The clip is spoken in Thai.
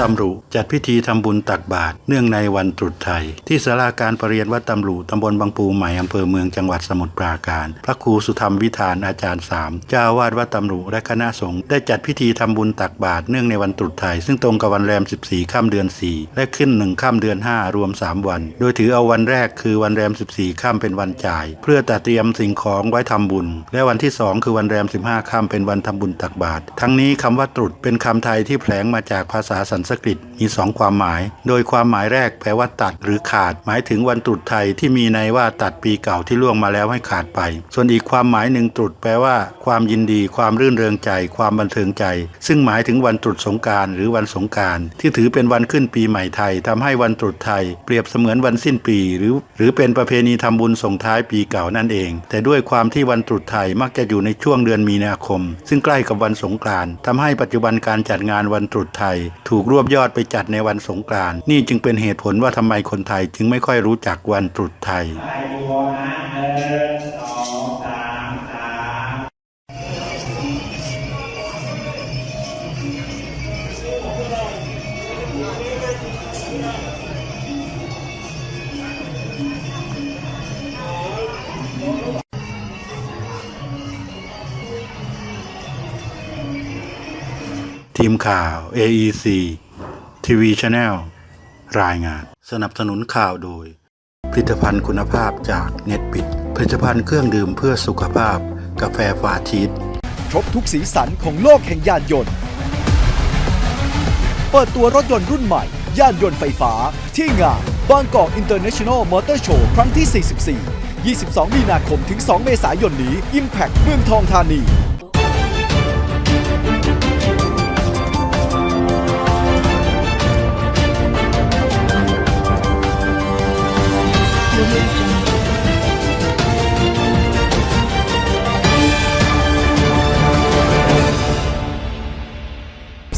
ตำรุจัดพิธีทำบุญตักบาตรเนื่องในวันตรุษไทย ที่ศาลาการประเรียนวัดตำรุตำบลบางปูใหม่อำเภอเมืองจังหวัดสมุทรปราการ พระครูสุธรรมวิธานอาจารย์สามเจ้าวาดวัดตำรุและคณะสงฆ์ได้จัดพิธีทำบุญตักบาตรเนื่องในวันตรุษไทย ซึ่งตรงกับวันแรม 14 ค่ำเดือน 4 และขึ้นหนึ่งค่ำเดือน 5 รวม 3 วัน โดยถือเอาวันแรกคือวันแรม 14 ค่ำเป็นวันจ่าย เพื่อตัดเตรียมสิ่งของไว้ทำบุญ และวันที่ 2 คือวันแรม 15 ค่ำเป็นวันทำบุญตักบาตรทั้งนี้คำว่าตรุษเป็นคำไทยที่แผลงมาจากภาษาสันสกฤตมีสองความหมาย โดยความหมายแรกแปลว่าตัดหรือขาด หมายถึงวันตรุษไทยที่มีในว่าตัดปีเก่าที่ล่วงมาแล้วให้ขาดไป ส่วนอีกความหมายหนึ่งตรุษแปลว่า ความยินดี ความรื่นเริงใจ ความบันเทิงใจ ซึ่งหมายถึงวันตรุษสงการหรือวันสงการที่ถือเป็นวันขึ้นปีใหม่ไทยทำให้วันตรุษไทย เปรียบเสมือนวันสิ้นปี หรือ หรือเป็นประเพณีทำบุญส่งท้ายปีเก่านั่นเอง แต่ด้วยความที่วันตรุษไทยมักจะอยู่ในช่วงเดือนมีนาคม ซึ่งใกล้กับวันสงกานต์ทำให้ปัจจุบันการจัดงานวันตรุษไทย ถูกรววบยอดไปจัดในวันสงกรานต์นี่จึงเป็นเหตุผลว่าทำไมคนไทยจึงไม่ค่อยรู้จักวันตรุษไทยไปดูนะหนึ่งสองสามสาม ทีมข่าว AEC TV Channel รายงาน สนับสนุนข่าวโดย ผลิตภัณฑ์คุณภาพจากเน็ตปิด ผลิตภัณฑ์เครื่องดื่มเพื่อสุขภาพ กาแฟฟาชีสครบทุกสีสันของโลกแห่งยานยนต์ เปิดตัวรถยนต์รุ่นใหม่ ยานยนต์ไฟฟ้า ที่งานบางกอกอินเตอร์เนชั่นแนลมอเตอร์โชว์ครั้งที่ 44 22 มีนาคมถึง 2 เมษายนนี้ Impact เมืองทองธานี